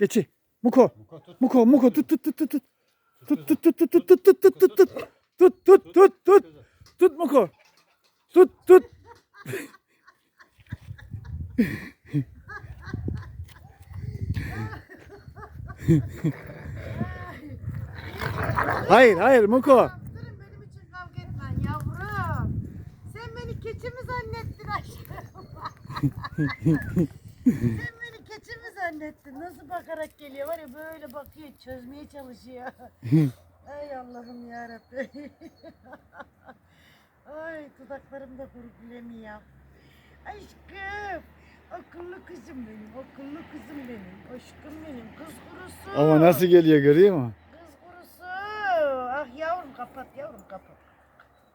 Geçi. Muko. Muko. Muko tut tut tut tut tut. Tut tut tut tut tut tut tut tut tut tut. Tut tut tut tut. Tut Muko. Tut tut. Hayır hayır Muko. Durun benim için kavga etmen yavrum. Sen beni keçi mi zannettin aşkım? Sen zannettin? Nasıl bakarak geliyor var ya böyle bakıyor çözmeye çalışıyor. Ay Allah'ım yarabbim. Ay dudaklarımda kurgulamıyor. Aşkım. Akıllı kızım benim, akıllı kızım benim, aşkım benim, kız kurusu. Ama nasıl geliyor görüyor musun? Kız kurusu. Ah yavrum kapat yavrum kapat.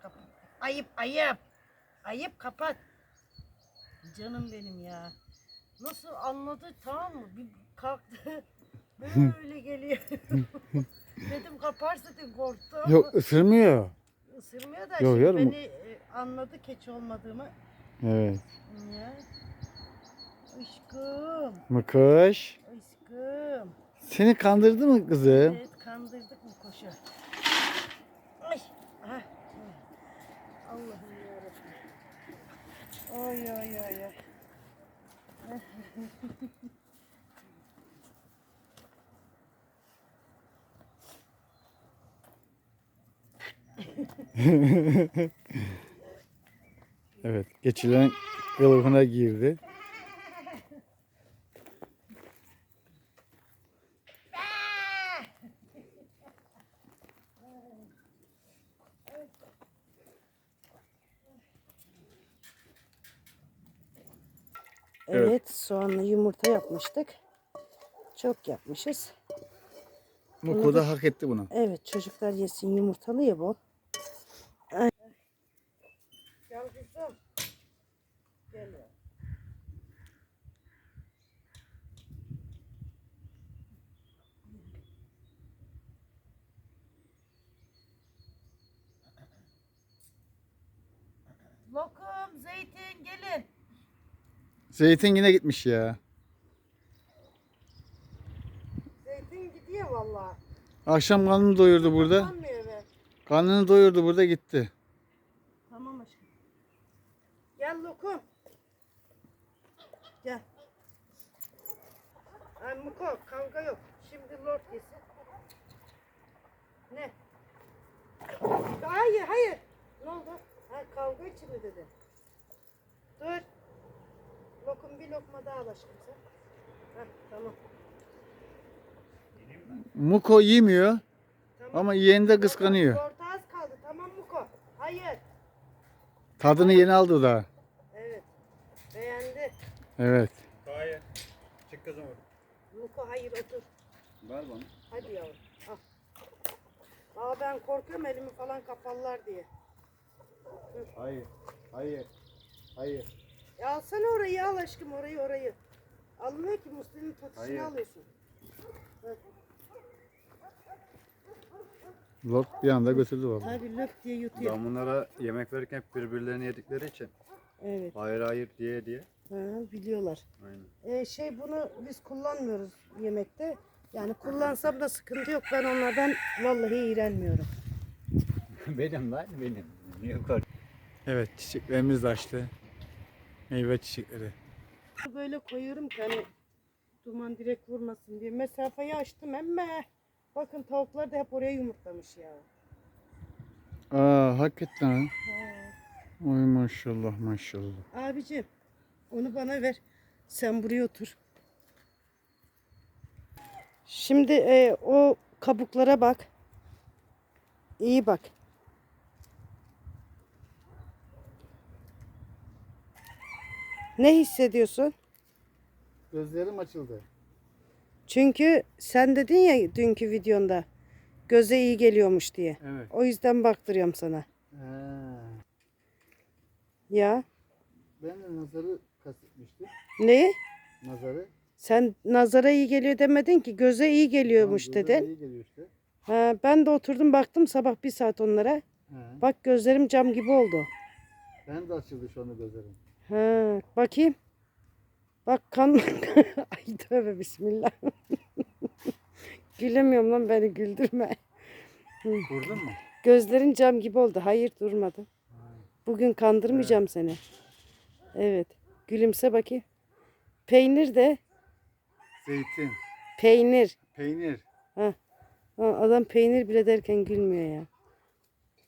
Kapat. Ayıp ayıp. Ayıp kapat. Canım benim ya. Nasıl anladı tamam mı? Bir kalktı. Böyle geliyor. dedim kaparsa dedim korktu ama Yok ısırmıyor. ısırmıyor da Yok, şimdi beni e, anladı keçi olmadığımı. Evet. Ya. Aşkım, Mıkış. aşkım. Seni kandırdı mı kızım? Evet kandırdık mı koşu? Ay. Aha. Allah'ım yarabbim. Ay ay ay ay. Evet. Geçilen kılıfına girdi. Evet. Evet, soğanlı yumurta yapmıştık. Çok yapmışız. Muko da hak etti bunu. Evet, çocuklar yesin yumurtalı ya bu. Ay. Gel kızım. Gel. Lokum, zeytin gelin. Zeytin yine gitmiş ya. Zeytin gidiyor vallahi. Akşam karnını doyurdu burada. Sanmıyor be. Karnını doyurdu burada gitti. Tamam aşkım. Gel lokum. Gel. Ay Muko kavga yok. Şimdi lord yesin. Ne? Hayır hayır. Ne oldu? Ha, kavga için mi dedi? Dur. Lokum bir lokma daha al aşkım sen. Heh, tamam. Muko yemiyor Tamam. ama yeğeni de kıskanıyor. Orta az kaldı. Tamam Muko. Hayır. Tadını yeni aldı da. Evet. Beğendi. Evet. Hayır. Çık kızım oradan. Muko hayır otur. Ver bana. Hadi yavrum. Al. Aa ben korkuyorum elimi falan kaparlar diye. Hayır. Hayır. Hayır. Ya alsana orayı al aşkım orayı orayı. Almıyor ki Muslim'in patisini Hayır. alıyorsun. Heh. Lord bir anda götürdü baba. Tabii löp diye yutuyor. Ben bunlara yemek verirken hep birbirlerini yedikleri için. Evet. Hayır hayır diye diye. Ha, biliyorlar. Aynen. Ee, şey bunu biz kullanmıyoruz yemekte. Yani kullansam da sıkıntı yok. Ben onlardan vallahi iğrenmiyorum. benim lan benim. Niye kork? Evet çiçeklerimiz de açtı. Meyve çiçekleri. Böyle koyuyorum ki hani duman direkt vurmasın diye. Mesafeyi açtım emme. Bakın tavuklar da hep oraya yumurtlamış ya. Aa hakikaten ha. Ha. Oy maşallah maşallah. Abicim onu bana ver. Sen buraya otur. Şimdi e, o kabuklara bak. İyi bak. Ne hissediyorsun? Gözlerim açıldı. Çünkü sen dedin ya dünkü videonda göze iyi geliyormuş diye. Evet. O yüzden baktırıyorum sana. Ha. Ya Ben de nazarı kastetmiştim. ne? Nazarı. Sen nazara iyi geliyor demedin ki göze iyi geliyormuş Tamam, dedin. iyi geliyor işte. Ha, ben de oturdum baktım sabah bir saat onlara. Ha. Bak gözlerim cam gibi oldu. Ben de açıldı şu anda gözlerim. Ha, bakayım. Bak kan. Ay tövbe bismillah. Gülemiyorum lan beni güldürme. Vurdun mu? Gözlerin cam gibi oldu. Hayır durmadı. Bugün kandırmayacağım seni. Evet. Gülümse bakayım. Peynir de. Zeytin, Peynir. peynir. Ha, adam peynir bile derken gülmüyor ya.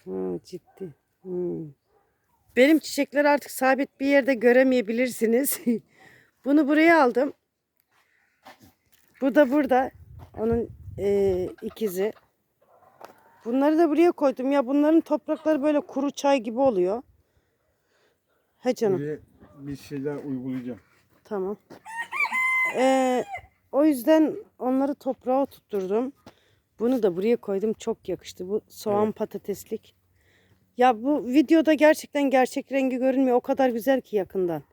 Ha, ciddi. Hmm. Benim çiçekler artık sabit bir yerde göremeyebilirsiniz. Bunu buraya aldım. Bu da burada. Onun eee, ikizi. Bunları da buraya koydum. Ya bunların toprakları böyle kuru çay gibi oluyor. He canım. Buraya bir şeyler uygulayacağım. Tamam. Ee, o yüzden onları toprağa tutturdum. Bunu da buraya koydum. Çok yakıştı. Bu soğan patateslik. Ya bu videoda gerçekten gerçek rengi görünmüyor. O kadar güzel ki yakından.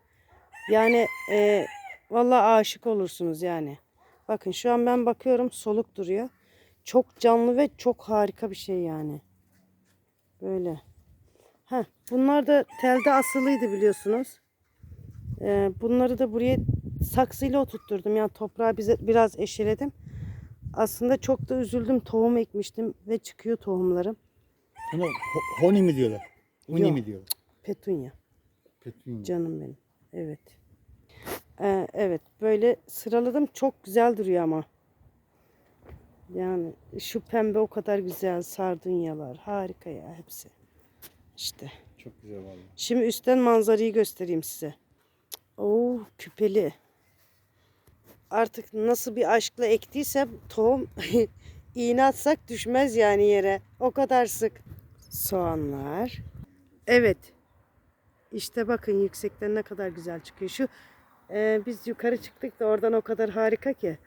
Yani e, vallahi aşık olursunuz yani. Bakın şu an ben bakıyorum soluk duruyor. Çok canlı ve çok harika bir şey yani. Böyle. Heh, bunlar da telde asılıydı biliyorsunuz. Ee, bunları da buraya saksıyla oturtturdum. Yani toprağı bize biraz eşeledim. Aslında çok da üzüldüm. Tohum ekmiştim ve çıkıyor tohumlarım. Ona ho- honi mi diyorlar? Huni Yok. mi diyorlar? Petunya. Petunya. Canım benim. Evet. Ee, evet. Böyle sıraladım. Çok güzel duruyor ama. Yani şu pembe o kadar güzel. Sardunyalar. Harika ya hepsi. İşte. Çok güzel vallahi. Şimdi üstten manzarayı göstereyim size. Oo küpeli. Artık nasıl bir aşkla ektiysem tohum iğne atsak düşmez yani yere. O kadar sık. Soğanlar. Evet. İşte bakın yüksekten ne kadar güzel çıkıyor. Şu e, biz yukarı çıktık da oradan o kadar harika ki.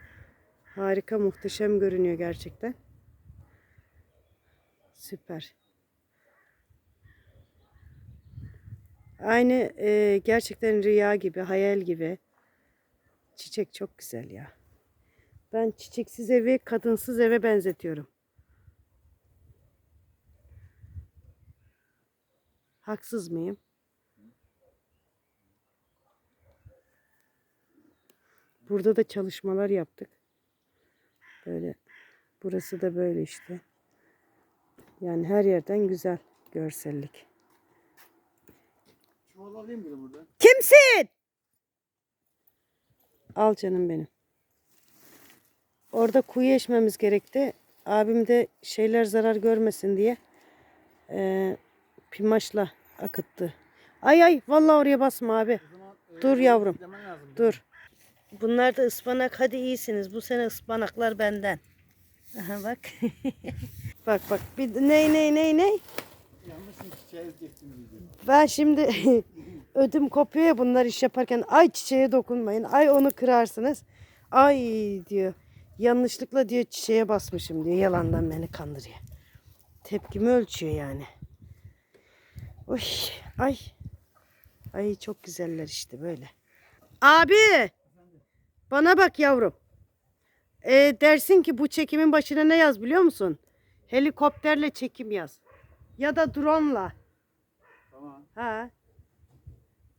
Harika muhteşem görünüyor gerçekten. Süper. Aynı e, gerçekten rüya gibi, hayal gibi. Çiçek çok güzel ya. Ben çiçeksiz evi kadınsız eve benzetiyorum. Haksız mıyım? Burada da çalışmalar yaptık. Böyle. Burası da böyle işte. Yani her yerden güzel görsellik. Çuval alayım mı buradan? Kimsin? Al canım benim. Orada kuyu eşmemiz gerekti. Abim de şeyler zarar görmesin diye eee pimaşla akıttı. Ay ay vallahi oraya basma abi. Dur yavrum. Dur. Bunlar da ıspanak. Hadi iyisiniz. Bu sene ıspanaklar benden. Aha bak. bak bak. Bir ney ney ney ney. Ben şimdi ödüm kopuyor ya bunlar iş yaparken. Ay çiçeğe dokunmayın. Ay onu kırarsınız. Ay diyor. Yanlışlıkla diyor çiçeğe basmışım diyor. Yalandan beni kandırıyor. Tepkimi ölçüyor yani. Oy ay. Ay çok güzeller işte böyle. Abi. Bana bak yavrum. E, dersin ki bu çekimin başına ne yaz biliyor musun? Helikopterle çekim yaz. Ya da drone'la. Tamam. Ha.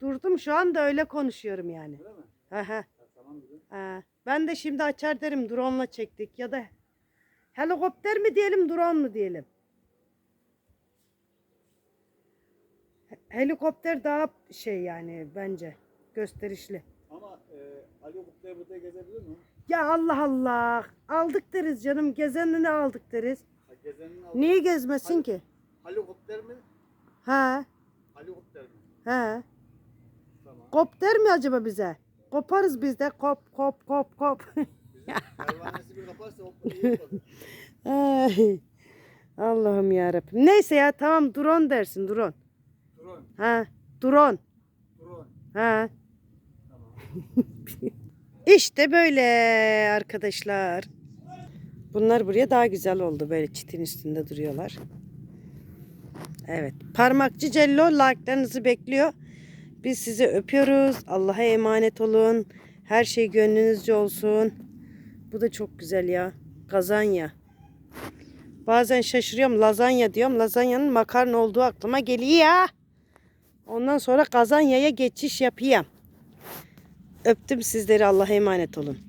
Durdum şu anda öyle konuşuyorum yani. Öyle mi? Ha ha. Tamam ha. Ben de şimdi açar derim drone'la çektik ya da helikopter mi diyelim drone mu diyelim. Helikopter daha şey yani bence gösterişli. Ama e, Ali Kutlu'ya burada gezebilir mi? Ya Allah Allah. Aldık deriz canım. Gezenini aldık deriz. Ha, gezenin al. Niye gezmesin ki? Helikopter mi? Ha. Helikopter mi? Ha. Tamam. Kop der mi acaba bize? Koparız biz de. Kop kop kop kop. Pervanesi bir kaparsa. Ay. Allah'ım ya Neyse ya tamam drone dersin drone. Drone. Ha, drone. Drone. Ha. Tamam. İşte böyle arkadaşlar. Bunlar buraya daha güzel oldu. Böyle çitin üstünde duruyorlar. Evet. Parmakçı Cello like'larınızı bekliyor. Biz sizi öpüyoruz. Allah'a emanet olun. Her şey gönlünüzce olsun. Bu da çok güzel ya. Kazanya. Bazen şaşırıyorum. Lazanya diyorum. Lazanyanın makarna olduğu aklıma geliyor. Ondan sonra kazanyaya geçiş yapayım. Öptüm sizleri. Allah'a emanet olun.